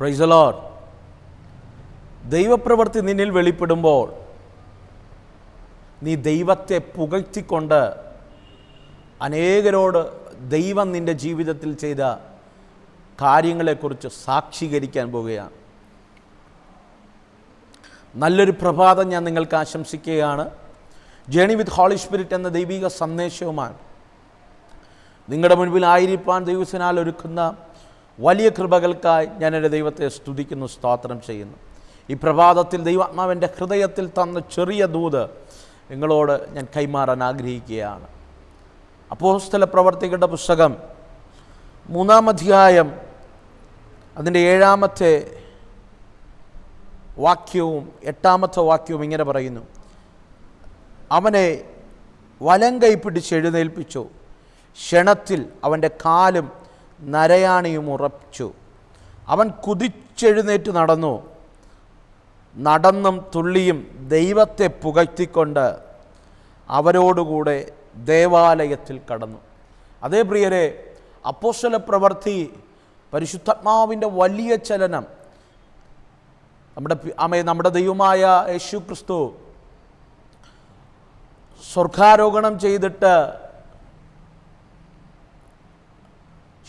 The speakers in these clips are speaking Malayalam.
പ്രൈസലോർ ദൈവപ്രവൃത്തി നിന്നിൽ വെളിപ്പെടുമ്പോൾ നീ ദൈവത്തെ പുകഴ്ത്തിക്കൊണ്ട് അനേകരോട് ദൈവം നിന്റെ ജീവിതത്തിൽ ചെയ്ത കാര്യങ്ങളെക്കുറിച്ച് സാക്ഷീകരിക്കാൻ പോവുകയാണ്. നല്ലൊരു പ്രഭാതം ഞാൻ നിങ്ങൾക്ക് ആശംസിക്കുകയാണ്. ജേണി വിത്ത് ഹോളി സ്പിരിറ്റ് എന്ന ദൈവിക സന്ദേശവുമാണ്. നിങ്ങളുടെ മുൻപിൽ ആയിരിക്കാൻ ദൈവസിനാൽ ഒരുക്കുന്ന വലിയ കൃപകൾക്കായി ഞാൻ എന്റെ ദൈവത്തെ സ്തുതിക്കുന്നു സ്തോത്രം ചെയ്യുന്നു. ഈ പ്രഭാതത്തിൽ ദൈവാത്മാവിന്റെ ഹൃദയത്തിൽ തന്ന ചെറിയ ദൂത് നിങ്ങളോട് ഞാൻ കൈമാറാൻ ആഗ്രഹിക്കുകയാണ്. അപ്പോസ്തല പ്രവർത്തികളുടെ പുസ്തകം മൂന്നാം അധ്യായം അതിന്റെ ഏഴാമത്തെ വാക്യവും എട്ടാമത്തെ വാക്യവും ഇങ്ങനെ പറയുന്നു. അവനെ വലം കൈ പിടിച്ച് എഴുന്നേൽപ്പിച്ചു. ക്ഷണത്തിൽ അവന്റെ കാലും നരയാണിയും ഉറപ്പിച്ചു. അവൻ കുതിച്ചെഴുന്നേറ്റ് നടന്നു. നടന്നും തുള്ളിയും ദൈവത്തെ പുകഴ്ത്തിക്കൊണ്ട് അവരോടുകൂടെ ദേവാലയത്തിൽ കടന്നു. അതേ പ്രിയരെ അപ്പോസ്തല പ്രവൃത്തി പരിശുദ്ധാത്മാവിന്റെ വലിയ ചലനം നമ്മുടെ ആമേ നമ്മുടെ ദൈവമായ യേശു ക്രിസ്തു സ്വർഗാരോഹണം ചെയ്തിട്ട്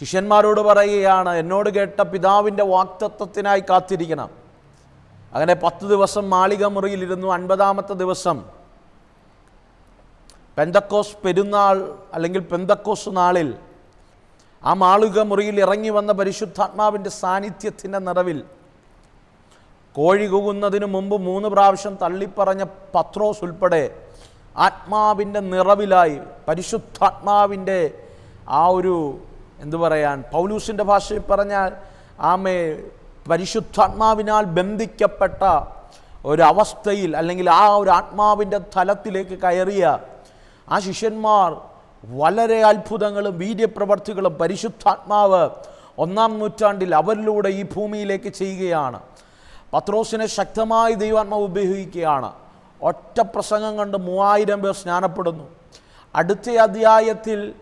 ശിഷ്യന്മാരോട് പറയുകയാണ് എന്നോട് കേട്ട പിതാവിന്റെ വാക്തത്വത്തിനായി കാത്തിരിക്കണം. അങ്ങനെ പത്ത് ദിവസം മാളിക മുറിയിലിരുന്നു. അൻപതാമത്തെ ദിവസം പെന്തക്കോസ് പെരുന്നാൾ അല്ലെങ്കിൽ പെന്തക്കോസ് നാളിൽ ആ മാളിക മുറിയിൽ ഇറങ്ങി വന്ന പരിശുദ്ധാത്മാവിന്റെ സാന്നിധ്യത്തിന്റെ നിറവിൽ കോഴി കൂകുന്നതിന് മുമ്പ് മൂന്ന് പ്രാവശ്യം തള്ളിപ്പറഞ്ഞ പത്രോസ് ഉൾപ്പെടെ ആത്മാവിന്റെ നിറവിലായി പരിശുദ്ധാത്മാവിന്റെ ആ ഒരു എന്തു പറയാൻ? പൗലൂസിന്റെ ഭാഷയിൽ പറഞ്ഞാൽ ആമേ പരിശുദ്ധാത്മാവിനാൽ ബന്ധിക്കപ്പെട്ട ഒരവസ്ഥയിൽ അല്ലെങ്കിൽ ആ ഒരു ആത്മാവിന്റെ തലത്തിലേക്ക് കയറിയ ആ ശിഷ്യന്മാർ വളരെ അത്ഭുതങ്ങളും വീര്യപ്രവർത്തികളും പരിശുദ്ധാത്മാവ് ഒന്നാം നൂറ്റാണ്ടിൽ അവരിലൂടെ ഈ ഭൂമിയിലേക്ക് ചെയ്യുകയാണ്. പത്രോസിനെ ശക്തമായി ദൈവാത്മാവ് ഉപയോഗിക്കുകയാണ് ഒറ്റ പ്രസംഗം കണ്ട് മൂവായിരം പേർ സ്നാനപ്പെടുന്നു. അടുത്ത അധ്യായത്തിൽ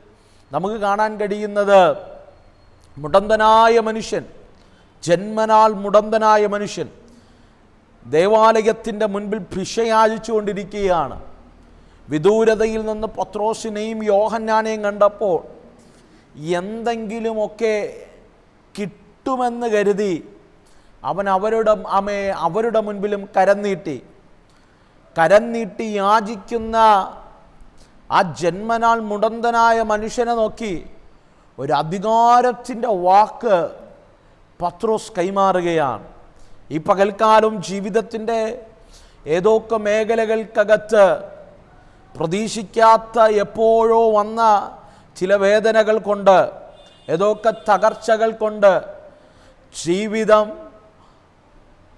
നമുക്ക് കാണാൻ കഴിയുന്നത് മുടന്തനായ മനുഷ്യൻ ജന്മനാൽ മുടന്തനായ മനുഷ്യൻ ദേവാലയത്തിന്റെ മുൻപിൽ ഭിഷയാചിച്ചുകൊണ്ടിരിക്കുകയാണ് വിദൂരതയിൽ നിന്ന് പത്രോസിനെയും യോഹന്നാനെയും കണ്ടപ്പോൾ എന്തെങ്കിലുമൊക്കെ കിട്ടുമെന്ന് കരുതി അവൻ അവരുടെ അമേ അവരുടെ മുൻപിലും കരം നീട്ടി. കരം നീട്ടി യാചിക്കുന്ന ആ ജന്മനാൽ മുടന്തനായ മനുഷ്യനെ നോക്കി ഒരു അധികാരത്തിന്റെ വാക്ക് പത്രോസ് കൈമാറുകയാണ്. ഈ പകൽക്കാലം ജീവിതത്തിന്റെ ഏതൊക്കെ മേഖലകൾക്കകത്ത് പ്രതീക്ഷിക്കാത്ത എപ്പോഴോ വന്ന ചില വേദനകൾ കൊണ്ട് ഏതൊക്കെ തകർച്ചകൾ കൊണ്ട് ജീവിതം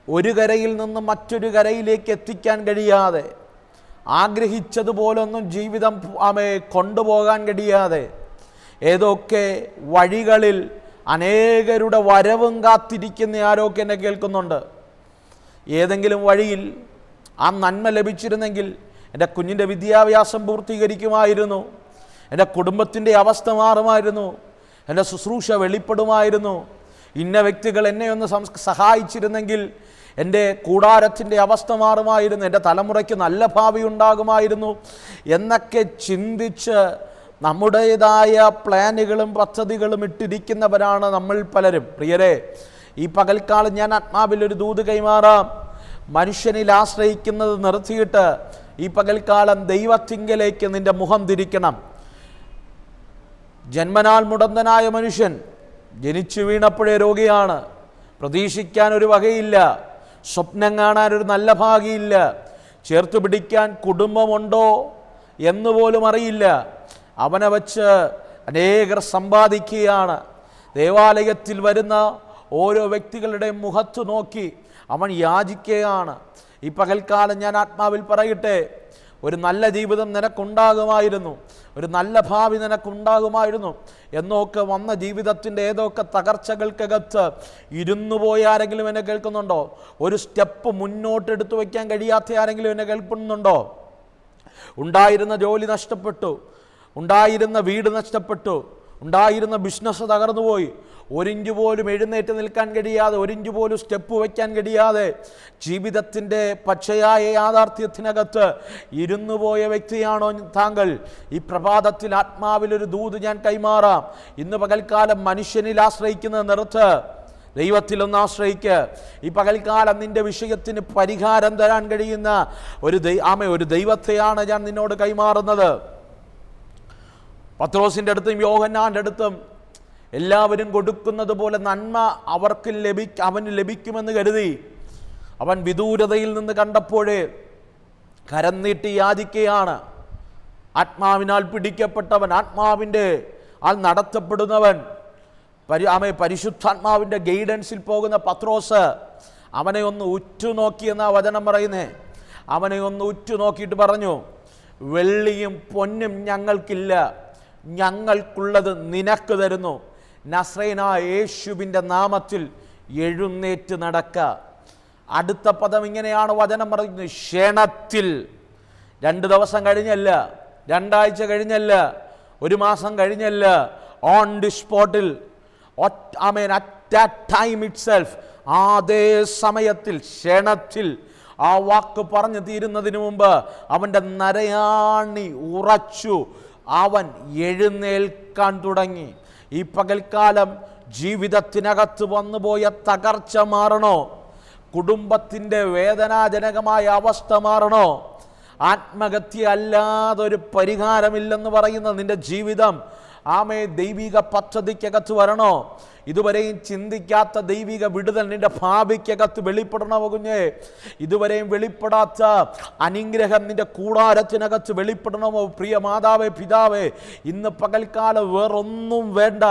ഒരു കരയിൽ നിന്ന് മറ്റൊരു കരയിലേക്ക് എത്തിക്കാൻ കഴിയാതെ ആഗ്രഹിച്ചതുപോലൊന്നും ജീവിതം ആമെ കൊണ്ടുപോകാൻ കഴിയാതെ ഏതൊക്കെ വഴികളിൽ അനേകരുടെ വരവും കാത്തിരിക്കുന്ന ആരോക്കെ എന്നെ കേൾക്കുന്നുണ്ട്. ഏതെങ്കിലും വഴിയിൽ ആ നന്മ ലഭിച്ചിരുന്നെങ്കിൽ എന്റെ കുഞ്ഞിന്റെ വിദ്യാഭ്യാസം പൂർത്തീകരിക്കുമായിരുന്നു. എന്റെ കുടുംബത്തിന്റെ അവസ്ഥ മാറുമായിരുന്നു. എന്റെ ശുശ്രൂഷ വെളിപ്പെടുമായിരുന്നു. ഇന്ന വ്യക്തികൾ എന്നെ ഒന്ന് സംസ് സഹായിച്ചിരുന്നെങ്കിൽ എന്റെ കൂടാരത്തിന്റെ അവസ്ഥ മാറുമായിരുന്നു എന്റെ തലമുറയ്ക്ക് നല്ല ഭാവി ഉണ്ടാകുമായിരുന്നു എന്നൊക്കെ ചിന്തിച്ച് നമ്മുടേതായ പ്ലാനുകളും പദ്ധതികളും ഇട്ടിരിക്കുന്നവരാണ് നമ്മൾ പലരും. പ്രിയരെ ഈ പകൽക്കാലം ഞാൻ ആത്മാവിൽ ഒരു ദൂത് കൈമാറാം. മനുഷ്യനിൽ ആശ്രയിക്കുന്നത് നിർത്തിയിട്ട് ഈ പകൽക്കാലം ദൈവത്തിങ്കലേക്ക് നിന്റെ മുഖം തിരിക്കണം. ജന്മനാൽ മുടന്തനായ മനുഷ്യൻ ജനിച്ചു വീണപ്പോഴേ രോഗിയാണ്. പ്രതീക്ഷിക്കാൻ ഒരു വകയില്ല. സ്വപ്നം കാണാൻ ഒരു നല്ല ഭാഗിയില്ല ചേർത്ത് പിടിക്കാൻ കുടുംബമുണ്ടോ എന്ന് പോലും അറിയില്ല. അവനെ വച്ച് അനേകർ സമ്പാദിക്കുകയാണ്. ദേവാലയത്തിൽ വരുന്ന ഓരോ വ്യക്തികളുടെ മുഖത്ത് നോക്കി അവൻ യാചിക്കുകയാണ്. ഈ പകൽക്കാലം ഞാൻ ആത്മാവിൽ പറയട്ടെ ഒരു നല്ല ജീവിതം നിനക്കുണ്ടാകുമായിരുന്നു. ഒരു നല്ല ഭാവി നിനക്കുണ്ടാകുമായിരുന്നു. എന്നൊക്കെ വന്ന ജീവിതത്തിന്റെ ഏതൊക്കെ തകർച്ചകൾക്കകത്ത് ഇരുന്നു പോയ ആരെങ്കിലും എന്നെ കേൾക്കുന്നുണ്ടോ? ഒരു സ്റ്റെപ്പ് മുന്നോട്ട് എടുത്തു വയ്ക്കാൻ കഴിയാത്ത ആരെങ്കിലും എന്നെ കേൾക്കുന്നുണ്ടോ? ഉണ്ടായിരുന്ന ജോലി നഷ്ടപ്പെട്ടു. ഉണ്ടായിരുന്ന വീട് നഷ്ടപ്പെട്ടു. ഉണ്ടായിരുന്ന ബിസിനസ് തകർന്നുപോയി ഒരിഞ്ച് പോലും എഴുന്നേറ്റ് നിൽക്കാൻ കഴിയാതെ ഒരിഞ്ച് പോലും സ്റ്റെപ്പ് വയ്ക്കാൻ കഴിയാതെ ജീവിതത്തിന്റെ പച്ചയായ യാഥാർത്ഥ്യത്തിനകത്ത് ഇരുന്നു പോയ വ്യക്തിയാണോ താങ്കൾ? ഈ പ്രഭാതത്തിൽ ആത്മാവിലൊരു ദൂത് ഞാൻ കൈമാറാം. ഇന്ന് പകൽക്കാലം മനുഷ്യനിൽ ആശ്രയിക്കുന്ന നിർത്ത്. ദൈവത്തിലൊന്ന് ആശ്രയിക്ക്. ഈ പകൽക്കാലം നിന്റെ വിഷയത്തിന് പരിഹാരം തരാൻ കഴിയുന്ന ഒരു ദൈ ആമ ഒരു ദൈവത്തെയാണ് ഞാൻ നിന്നോട് കൈമാറുന്നത്. പത്രോസിന്റെ അടുത്തും യോഹന്നാന്റെ അടുത്തും എല്ലാവരും കൊടുക്കുന്നത് പോലെ നന്മ അവർക്ക് ലഭി അവന് ലഭിക്കുമെന്ന് കരുതി. അവൻ വിദൂരതയിൽ നിന്ന് കണ്ടപ്പോഴേ കരം നീട്ടി യാചിക്കുകയാണ് ആത്മാവിനാൽ പിടിക്കപ്പെട്ടവൻ ആത്മാവിന്റെ ആൾ നടത്തപ്പെടുന്നവൻ. പരി ആമെ പരിശുദ്ധാത്മാവിന്റെ ഗൈഡൻസിൽ പോകുന്ന പത്രോസ് അവനെ ഒന്ന് ഉറ്റുനോക്കിയെന്നാ വചനം പറയുന്നേ. അവനെ ഒന്ന് ഉറ്റുനോക്കിയിട്ട് പറഞ്ഞു വെള്ളിയും പൊന്നും ഞങ്ങൾക്കില്ല. ഞങ്ങൾക്കുള്ളത് നിനക്ക് തരുന്നു. നസ്രൈന യേശുവിന്റെ നാമത്തിൽ എഴുന്നേറ്റ് നടക്ക. അടുത്ത പദം ഇങ്ങനെയാണ് വചനം പറയുന്നത്. ക്ഷണത്തിൽ. രണ്ട് ദിവസം കഴിഞ്ഞല്ല. രണ്ടാഴ്ച കഴിഞ്ഞല്ല. ഒരു മാസം കഴിഞ്ഞല്ല. ഓൺ ദി സ്പോട്ടിൽ I mean at time itself അതേ സമയത്തിൽ ക്ഷണത്തിൽ ആ വാക്ക് പറഞ്ഞു തീരുന്നതിന് മുമ്പ് അവന്റെ നരയാണി ഉറച്ചു അവൻ എഴുന്നേൽക്കാൻ തുടങ്ങി. ഈ പകൽക്കാലം ജീവിതത്തിനകത്ത് വന്നുപോയ തകർച്ച മാറണോ? കുടുംബത്തിന്റെ വേദനാജനകമായ അവസ്ഥ മാറണോ? ആത്മഹത്യ അല്ലാതൊരു പരിഹാരമില്ലെന്ന് പറയുന്ന നിന്റെ ജീവിതം ആമേ ദൈവിക പദ്ധതിക്കകത്ത് വരണോ? ഇതുവരെയും ചിന്തിക്കാത്ത ദൈവിക വിടുതൽ നിന്റെ ഭാവിക്കകത്ത് വെളിപ്പെടണോ കുഞ്ഞേ? ഇതുവരെയും വെളിപ്പെടാത്ത അനുഗ്രഹം നിന്റെ കൂടാരത്തിനകത്ത് വെളിപ്പെടണമോ പ്രിയ മാതാവേ പിതാവേ? ഇന്ന് പകൽക്കാലം വേറൊന്നും വേണ്ട.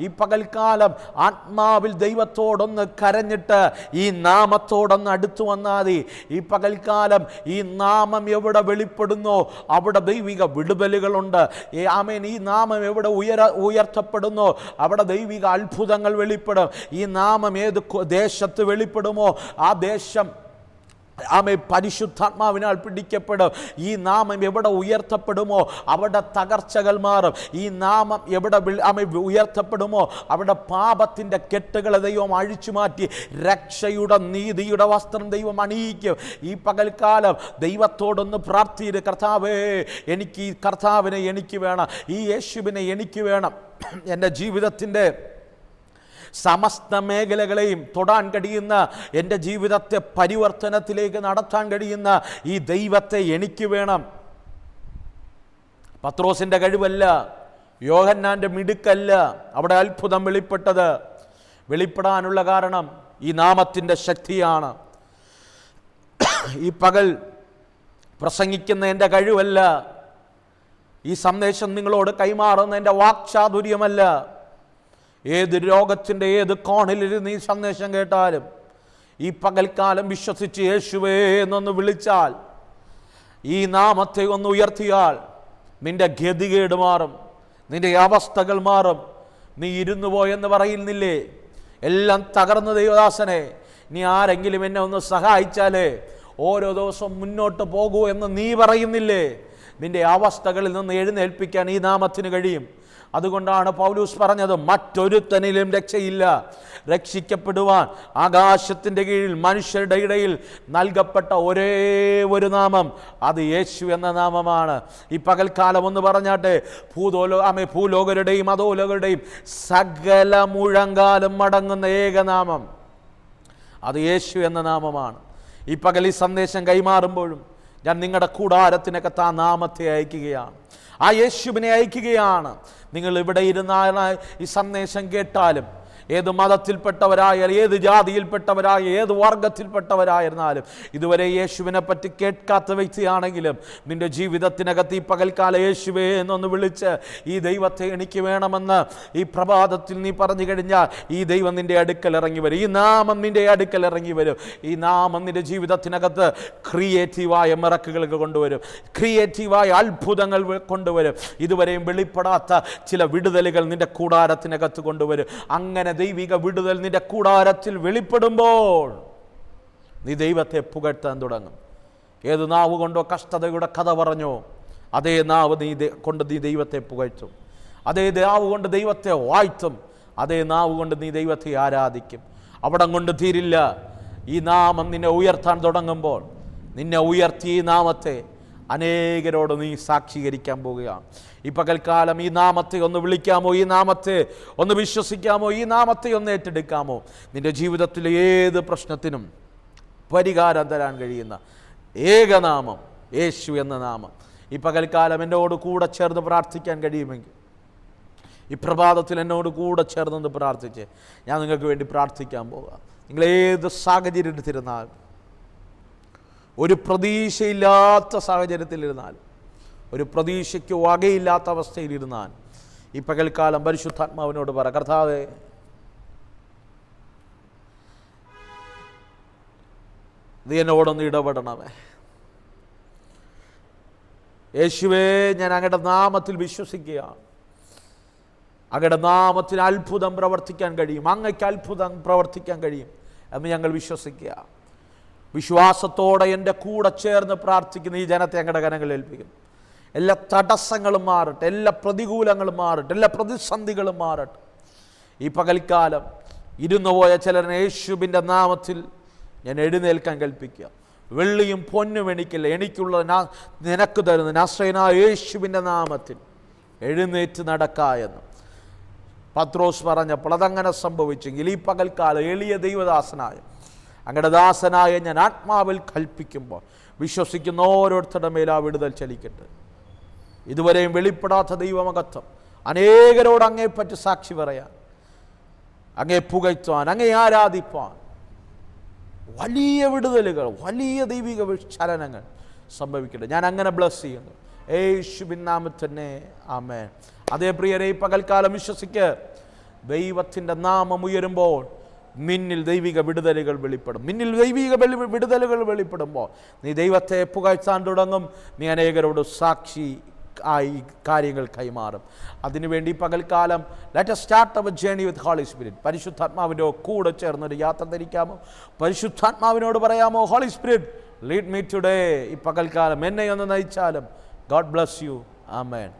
ഈ പകൽക്കാലം ആത്മാവിൽ ദൈവത്തോടൊന്ന് കരഞ്ഞിട്ട് ഈ നാമത്തോടൊന്ന് അടുത്തു വന്നാൽ മതി. ഈ പകൽക്കാലം ഈ നാമം എവിടെ വെളിപ്പെടുന്നോ അവിടെ ദൈവിക വിടുതലുകളുണ്ട്. ആമേൻ. ഈ നാമം എവിടെ ഉയര ഉയർത്തപ്പെടുന്നു. അവിടെ ദൈവിക അത്ഭുതങ്ങൾ വെളിപ്പെടും. ഈ നാമം ഏത് ദേശത്ത് വെളിപ്പെടുമോ? ആ ദേശം ആമെ പരിശുദ്ധാത്മാവിനാൽ പിടിക്കപ്പെടും. ഈ നാമം എവിടെ ഉയർത്തപ്പെടുമോ അവിടെ തകർച്ചകൾ മാറും. ഈ നാമം എവിടെ ആമെ ഉയർത്തപ്പെടുമോ അവിടെ പാപത്തിന്റെ കെട്ടുകളെ ദൈവം അഴിച്ചു മാറ്റി രക്ഷയുടെ നീതിയുടെ വസ്ത്രം ദൈവം അണിയിക്കും. ഈ പകൽക്കാലം ദൈവത്തോടൊന്ന് പ്രാർത്ഥിയിട്ട് കർത്താവേ എനിക്ക് ഈ കർത്താവിനെ എനിക്ക് വേണം ഈ യേശുവിനെ എനിക്ക് വേണം. എന്റെ ജീവിതത്തിന്റെ സമസ്ത മേഖലകളെയും തൊടാൻ കഴിയുന്ന എന്റെ ജീവിതത്തെ പരിവർത്തനത്തിലേക്ക് നടത്താൻ കഴിയുന്ന ഈ ദൈവത്തെ എനിക്ക് വേണം. പത്രോസിന്റെ കഴിവല്ല യോഹന്നാന്റെ മിടുക്കല്ല അവിടെ അത്ഭുതം വെളിപ്പെട്ടത്. വെളിപ്പെടാനുള്ള കാരണം ഈ നാമത്തിന്റെ ശക്തിയാണ്. ഈ പകൽ പ്രസംഗിക്കുന്ന എന്റെ കഴിവല്ല ഈ സന്ദേശം നിങ്ങളോട് കൈമാറുന്ന എന്റെ വാക്ചാതുര്യമല്ല. ഏത് രോഗത്തിന്റെ ഏത് കോണിലിരുന്ന് ഈ സന്ദേശം കേട്ടാലും ഈ പകൽക്കാലം വിശ്വസിച്ച് യേശുവേ എന്നൊന്ന് വിളിച്ചാൽ ഈ നാമത്തെ ഒന്ന് ഉയർത്തിയാൽ നിന്റെ ഗതികേട് മാറും നിന്റെ അവസ്ഥകൾ മാറും. നീ ഇരുന്നു പോയെന്ന് പറയുന്നില്ലേ എല്ലാം തകർന്ന ദൈവദാസനെ നീ ആരെങ്കിലും എന്നെ ഒന്ന് സഹായിച്ചാലേ ഓരോ ദിവസവും മുന്നോട്ട് പോകൂ എന്ന് നീ പറയുന്നില്ലേ? നിന്റെ അവസ്ഥകളിൽ നിന്ന് എഴുന്നേൽപ്പിക്കാൻ ഈ നാമത്തിന് കഴിയും. അതുകൊണ്ടാണ് പൗലൂസ് പറഞ്ഞത് മറ്റൊരുത്തനിലും രക്ഷയില്ല. രക്ഷിക്കപ്പെടുവാൻ ആകാശത്തിന്റെ കീഴിൽ മനുഷ്യരുടെ ഇടയിൽ നൽകപ്പെട്ട ഒരേ ഒരു നാമം അത് യേശു എന്ന നാമമാണ്. ഈ പകൽക്കാലം ഒന്ന് പറഞ്ഞാട്ടെ ഭൂതോലോ ആമേ ഭൂലോകരുടെയും അതോലോകരുടെയും സകല മുഴങ്കാലം മടങ്ങുന്ന ഏകനാമം അത് യേശു എന്ന നാമമാണ്. ഈ പകൽ ഈ സന്ദേശം കൈമാറുമ്പോഴും ഞാൻ നിങ്ങളുടെ കൂടാരത്തിനൊക്കെ താ നാമത്തെ അയക്കുകയാണ്. ആ യേശുവിനെ അയക്കുകയാണ്. നിങ്ങൾ ഇവിടെ ഇരുന്നാൽ ഈ സന്ദേശം കേട്ടാലും ഏത് മതത്തിൽപ്പെട്ടവരായ ഏത് ജാതിയിൽപ്പെട്ടവരായ ഏത് വർഗത്തിൽപ്പെട്ടവരായിരുന്നാലും ഇതുവരെ യേശുവിനെ പറ്റി കേൾക്കാത്ത വ്യക്തിയാണെങ്കിലും നിന്റെ ജീവിതത്തിനകത്ത് ഈ പകൽക്കാല യേശുവേ എന്നൊന്ന് വിളിച്ച് ഈ ദൈവത്തെ എനിക്ക് വേണമെന്ന് ഈ പ്രഭാതത്തിൽ നീ പറഞ്ഞു കഴിഞ്ഞാൽ ഈ ദൈവം നിന്റെ അടുക്കൽ ഇറങ്ങി വരും. ഈ നാമം നിന്റെ അടുക്കൽ ഇറങ്ങി വരും. ഈ നാമം നിന്റെ ജീവിതത്തിനകത്ത് ക്രിയേറ്റീവായ മിറക്കുകൾ കൊണ്ടുവരും. ക്രിയേറ്റീവായ അത്ഭുതങ്ങൾ കൊണ്ടുവരും. ഇതുവരെയും വെളിപ്പെടാത്ത ചില വിടുതലുകൾ നിന്റെ കൂടാരത്തിനകത്ത് കൊണ്ടുവരും. അങ്ങനെ ദൈവിക വിടുതൽ നിന്റെ കൂടാരത്തിൽ വെളിപ്പെടുമ്പോൾ നീ ദൈവത്തെ പുകഴ്ത്താൻ തുടങ്ങും. ഏത് നാവ് കൊണ്ടോ കഷ്ടതയുടെ കഥ പറഞ്ഞോ അതേ നാവ് നീ കൊണ്ട് നീ ദൈവത്തെ പുകഴ്ത്തും. അതേ നാവ് കൊണ്ട് ദൈവത്തെ വാഴ്ത്തും. അതേ നാവ് കൊണ്ട് നീ ദൈവത്തെ ആരാധിക്കും. അവിടം കൊണ്ട് തീരില്ല. ഈ നാമം നിന്നെ ഉയർത്താൻ തുടങ്ങുമ്പോൾ നിന്നെ ഉയർത്തി ഈ നാമത്തെ അനേകരോട് നീ സാക്ഷീകരിക്കാൻ പോവുകയാണ്. ഈ പകൽക്കാലം ഈ നാമത്തെ ഒന്ന് വിളിക്കാമോ? ഈ നാമത്തെ ഒന്ന് വിശ്വസിക്കാമോ? ഈ നാമത്തെ ഒന്ന് ഏറ്റെടുക്കാമോ? നിന്റെ ജീവിതത്തിലെ ഏത് പ്രശ്നത്തിനും പരിഹാരം തരാൻ കഴിയുന്ന ഏകനാമം യേശു എന്ന നാമം. ഈ പകൽക്കാലം എന്നോട് കൂടെ ചേർന്ന് പ്രാർത്ഥിക്കാൻ കഴിയുമെങ്കിൽ ഈ പ്രഭാതത്തിൽ എന്നോട് കൂടെ ചേർന്ന് പ്രാർത്ഥിച്ച്. ഞാൻ നിങ്ങൾക്ക് വേണ്ടി പ്രാർത്ഥിക്കാൻ പോകാം നിങ്ങൾ ഏത് സാഹചര്യത്തിലിരുന്നാലും ഒരു പ്രതീക്ഷയില്ലാത്ത സാഹചര്യത്തിലിരുന്നാലും ഒരു പ്രതീക്ഷയ്ക്ക് വകയില്ലാത്ത അവസ്ഥയിലിരുന്നാൽ ഈ പകൽക്കാലം പരിശുദ്ധാത്മാവിനോട് പറ കർത്താവേ നീ എന്നോടൊന്ന് ഇടപെടണമേ. യേശുവേ ഞാൻ അങ്ങയുടെ നാമത്തിൽ വിശ്വസിക്കുകയാണ്. അങ്ങയുടെ നാമത്തിൽ അത്ഭുതം പ്രവർത്തിക്കാൻ കഴിയും. അങ്ങയ്ക്ക് അത്ഭുതം പ്രവർത്തിക്കാൻ കഴിയും എന്ന് ഞങ്ങൾ വിശ്വസിക്കുക വിശ്വാസത്തോടെ എന്റെ കൂടെ ചേർന്ന് പ്രാർത്ഥിക്കുന്ന ഈ ജനത്തെ അങ്ങടെ കനങ്ങളിൽ ഏൽപ്പിക്കും എല്ലാ തടസ്സങ്ങളും മാറട്ടെ എല്ലാ പ്രതികൂലങ്ങളും മാറട്ടെ എല്ലാ പ്രതിസന്ധികളും മാറട്ടെ. ഈ പകൽക്കാലം ഇരുന്നു പോയ ചിലരെ യേശുവിന്റെ നാമത്തിൽ ഞാൻ എഴുന്നേൽക്കാൻ കൽപ്പിക്കുക. വെള്ളിയും പൊന്നും എനിക്കില്ല എനിക്കുള്ള നാ- നിനക്ക് തരുന്ന നാശ്രയന യേശുവിന്റെ നാമത്തിൽ എഴുന്നേറ്റ് നടക്കായെന്ന് പത്രോസ് പറഞ്ഞപ്പോൾ അതങ്ങനെ സംഭവിച്ചെങ്കിൽ ഈ പകൽക്കാലം എളിയ ദൈവദാസനായ അങ്ങയുടെ ദാസനായ ഞാൻ ആത്മാവിൽ കൽപ്പിക്കുമ്പോൾ വിശ്വസിക്കുന്ന ഓരോരുത്തരുടെ മേൽ ആ വിടുതൽ ചലിക്കട്ടെ. ഇതുവരെയും വെളിപ്പെടാത്ത ദൈവമകത്വം അനേകരോട് അങ്ങേപ്പറ്റി സാക്ഷി പറയാൻ അങ്ങേ പുകഴ്ത്തുവാൻ അങ്ങേ ആരാധിപ്പാൻ. വലിയ വിടുതലുകൾ വലിയ ദൈവിക ചലനങ്ങൾ സംഭവിക്കട്ടെ. ഞാൻ അങ്ങനെ ബ്ലസ് ചെയ്യുന്നു. യേശു നാമത്തിൽ ആമേ അതേ പ്രിയരെ ഈ പകൽക്കാലം വിശ്വസിക്ക്. ദൈവത്തിന്റെ നാമം ഉയരുമ്പോൾ നിന്നിൽ ദൈവിക വിടുതലുകൾ വെളിപ്പെടും. മിന്നിൽ ദൈവിക വെളി- വിടുതലുകൾ വെളിപ്പെടുമ്പോൾ നീ ദൈവത്തെ പുകഴ്ത്താൻ തുടങ്ങും. നീ അനേകരോട് സാക്ഷി ആയി കാര്യങ്ങൾ കൈമാറും. അതിനുവേണ്ടി പകൽക്കാലം let start our journey with Holy Spirit പരിശുദ്ധാത്മാവിന്റെ കൂടെ ചേർന്നൊരു യാത്ര ധരിക്കാമോ? പരിശുദ്ധാത്മാവിനോട് പറയാമോ? Holy Spirit lead me today ഈ പകൽക്കാലം എന്നെ ഒന്ന് നയിച്ചാലും. God bless you amen